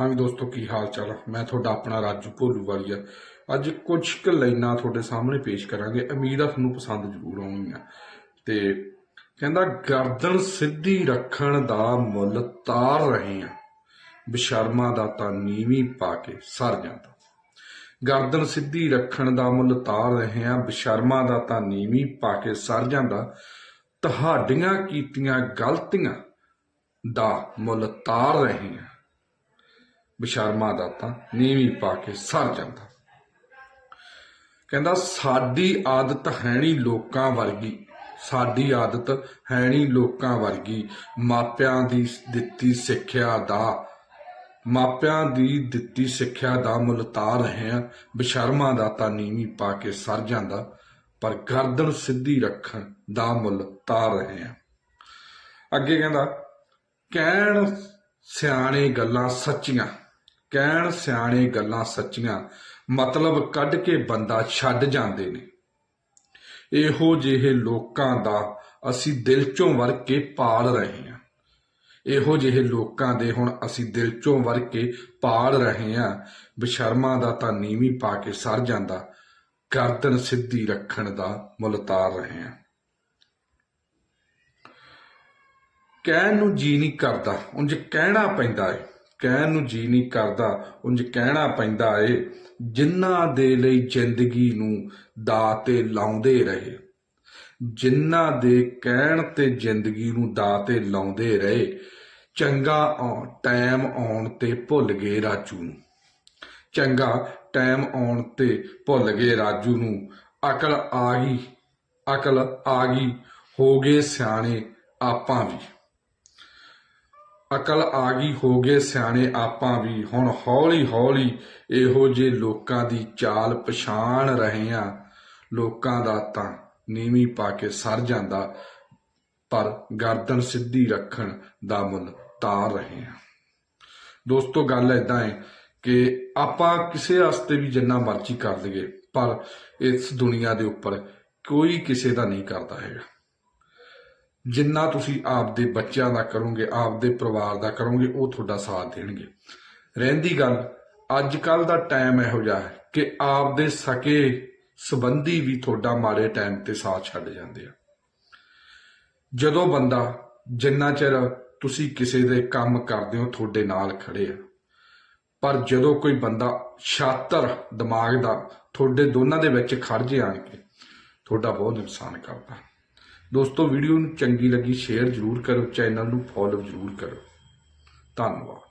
ਹਾਂ ਵੀ ਦੋਸਤੋ, ਕੀ ਹਾਲ ਚਾਲ ਮੈਂ ਤੁਹਾਡਾ ਆਪਣਾ ਰਾਜੂ ਭੋਲੂ ਵਾਲੀਆ। ਅੱਜ ਕੁਝ ਕੁ ਲਾਈਨਾਂ ਤੁਹਾਡੇ ਸਾਹਮਣੇ ਪੇਸ਼ ਕਰਾਂਗੇ। ਉਮੀਦ ਆ ਤੁਹਾਨੂੰ ਪਸੰਦ ਜ਼ਰੂਰ ਆਉਣਗੀਆਂ। ਤੇ ਕਹਿੰਦਾ, ਗਰਦਨ ਸਿੱਧੀ ਰੱਖਣ ਦਾ ਮੁੱਲ ਤਾਰ ਰਹੇ ਆ ਬਸ਼ਰਮਾ ਦਾ ਤਾਂ ਨੀਵੀਂ ਪਾ ਕੇ ਸਰ ਜਾਂਦਾ। ਗਰਦਨ ਸਿੱਧੀ ਰੱਖਣ ਦਾ ਮੁੱਲ ਤਾਰ ਰਹੇ ਆ ਬਸ਼ਰਮਾ ਦਾ ਤਾਂ ਨੀਵੀਂ ਪਾ ਕੇ ਸਰ ਜਾਂਦਾ। ਤੁਹਾਡੀਆਂ ਕੀਤੀਆਂ ਗਲਤੀਆਂ ਦਾ ਮੁੱਲ ਤਾਰ ਰਹੇ ਆ ਬਸ਼ਰਮਾ ਦਾ ਤਾਂ ਨੀਵੀਂ ਪਾ ਕੇ ਸਰ ਜਾਂਦਾ। ਕਹਿੰਦਾ, ਸਾਡੀ ਆਦਤ ਹੈ ਨਹੀਂ ਲੋਕਾਂ ਵਰਗੀ। ਸਾਡੀ ਆਦਤ ਹੈ ਨਹੀਂ ਲੋਕਾਂ ਵਰਗੀ। ਮਾਪਿਆਂ ਦੀ ਦਿੱਤੀ ਸਿੱਖਿਆ ਦਾ, ਮਾਪਿਆਂ ਦੀ ਦਿੱਤੀ ਸਿੱਖਿਆ ਦਾ ਮੁੱਲ ਤਾਰ ਰਹੇ ਆ ਬਸ਼ਰਮਾ ਦਾ ਤਾਂ ਨੀਵੀਂ ਪਾ ਕੇ ਸਰ ਜਾਂਦਾ, ਪਰ ਗਰਦਨ ਸਿੱਧੀ ਰੱਖਣ ਦਾ ਮੁੱਲ ਤਾਰ ਰਹੇ ਆ ਅੱਗੇ ਕਹਿੰਦਾ, ਕਹਿਣ ਸਿਆਣੇ ਗੱਲਾਂ ਸੱਚੀਆਂ। ਕਹਿਣ ਸਿਆਣੇ ਗੱਲਾਂ ਸੱਚੀਆਂ, ਮਤਲਬ ਕੱਢ ਕੇ ਬੰਦਾ ਛੱਡ ਜਾਂਦੇ ਨੇ। ਇਹੋ ਜਿਹੇ ਲੋਕਾਂ ਦਾ ਅਸੀਂ ਦਿਲ ਚੋਂ ਵਰ ਕੇ ਪਾਲ ਰਹੇ ਹਾਂ। ਇਹੋ ਜਿਹੇ ਲੋਕਾਂ ਦੇ ਹੁਣ ਅਸੀਂ ਦਿਲ ਚੋਂ ਵਰ ਕੇ ਪਾਲ ਰਹੇ ਹਾਂ। ਬਸ਼ਰਮਾ ਦਾ ਤਾਂ ਨੀਵੀਂ ਪਾ ਕੇ ਸਰ ਜਾਂਦਾ। ਗਰਦਨ ਸਿੱਧੀ ਰੱਖਣ ਦਾ ਮੁੱਲ ਤਾਰ ਰਹੇ ਹਾਂ। ਕਹਿਣ ਨੂੰ ਜੀ ਨਹੀਂ ਕਰਦਾ, ਉਂਝ ਕਹਿਣਾ ਪੈਂਦਾ ਏ। ਕਹਿਣ ਨੂੰ ਜੀ ਨਹੀਂ ਕਰਦਾ, ਉਂਝ ਕਹਿਣਾ ਪੈਂਦਾ ਏ ਜਿਨ੍ਹਾਂ ਦੇ ਲਈ ਜ਼ਿੰਦਗੀ ਨੂੰ ਦਾ ਤੇ ਲਾਉਂਦੇ ਰਹੇ। ਜਿਨ੍ਹਾਂ ਦੇ ਕਹਿਣ ਤੇ ਜ਼ਿੰਦਗੀ ਨੂੰ ਦਾ ਤੇ ਲਾਉਂਦੇ ਰਹੇ, ਚੰਗਾ ਆਉ- ਟਾਈਮ ਆਉਣ ਤੇ ਭੁੱਲ ਗਏ ਰਾਜੂ ਨੂੰ। ਚੰਗਾ ਟਾਈਮ ਆਉਣ ਤੇ ਭੁੱਲ ਗਏ ਰਾਜੂ ਨੂੰ। ਅਕਲ ਆ ਗਈ, ਅਕਲ ਆ ਗਈ, ਹੋ ਗਏ ਸਿਆਣੇ, ਆਪਾਂ ਵੀ। ਅਕਲ ਆ ਗਈ ਹੋ ਗਏ ਸਿਆਣੇ ਆਪਾਂ ਵੀ। ਹੁਣ ਹੌਲੀ ਹੌਲੀ ਇਹੋ ਜਿਹੇ ਲੋਕਾਂ ਦੀ ਚਾਲ ਪਛਾਣ ਰਹੇ ਆ। ਲੋਕਾਂ ਦਾ ਤਾਂ ਨੀਵੀਂ ਪਾ ਕੇ ਸਰ ਜਾਂਦਾ, ਪਰ ਗਰਦਨ ਸਿੱਧੀ ਰੱਖਣ ਦਾ ਮੁੱਲ ਤਾਰ ਰਹੇ ਆ। ਦੋਸਤੋ, ਗੱਲ ਏਦਾਂ ਹੈ ਕਿ ਆਪਾਂ ਕਿਸੇ ਵਾਸਤੇ ਵੀ ਜਿੰਨਾ ਮਰਜ਼ੀ ਕਰ ਲਈਏ, ਪਰ ਇਸ ਦੁਨੀਆ ਦੇ ਉੱਪਰ ਕੋਈ ਕਿਸੇ ਦਾ ਨਹੀਂ ਕਰਦਾ ਹੈਗਾ। ਜਿੰਨਾ ਤੁਸੀਂ ਆਪਦੇ ਬੱਚਿਆਂ ਦਾ ਕਰੋਗੇ, ਆਪਦੇ ਪਰਿਵਾਰ ਦਾ ਕਰੋਗੇ, ਉਹ ਤੁਹਾਡਾ ਸਾਥ ਦੇਣਗੇ। ਰਹਿੰਦੀ ਗੱਲ ਅੱਜ ਕੱਲ ਦਾ ਟਾਈਮ ਇਹੋ ਜਿਹਾ ਹੈ ਕਿ ਆਪਦੇ ਸਕੇ ਸੰਬੰਧੀ ਵੀ ਤੁਹਾਡਾ ਮਾੜੇ ਟਾਈਮ ਤੇ ਸਾਥ ਛੱਡ ਜਾਂਦੇ ਆ। ਜਦੋਂ ਬੰਦਾ ਜਿੰਨਾ ਚਿਰ ਤੁਸੀਂ ਕਿਸੇ ਦੇ ਕੰਮ ਕਰਦੇ ਹੋ, ਤੁਹਾਡੇ ਨਾਲ ਖੜੇ ਆ। ਪਰ ਜਦੋਂ ਕੋਈ ਬੰਦਾ ਛਾਤਰ ਦਿਮਾਗ ਦਾ, ਤੁਹਾਡੇ ਦੋਨਾਂ ਦੇ ਵਿੱਚ ਖੜ ਜੇ ਆਣ ਕੇ, ਤੁਹਾਡਾ ਬਹੁਤ ਨੁਕਸਾਨ ਕਰਦਾ। ਦੋਸਤੋ ਵੀਡੀਓ ਨੂੰ ਚੰਗੀ ਲੱਗੀ ਸ਼ੇਅਰ ਜ਼ਰੂਰ ਕਰੋ ਚੈਨਲ ਨੂੰ ਫੋਲੋ ਜ਼ਰੂਰ ਕਰੋ। ਧੰਨਵਾਦ।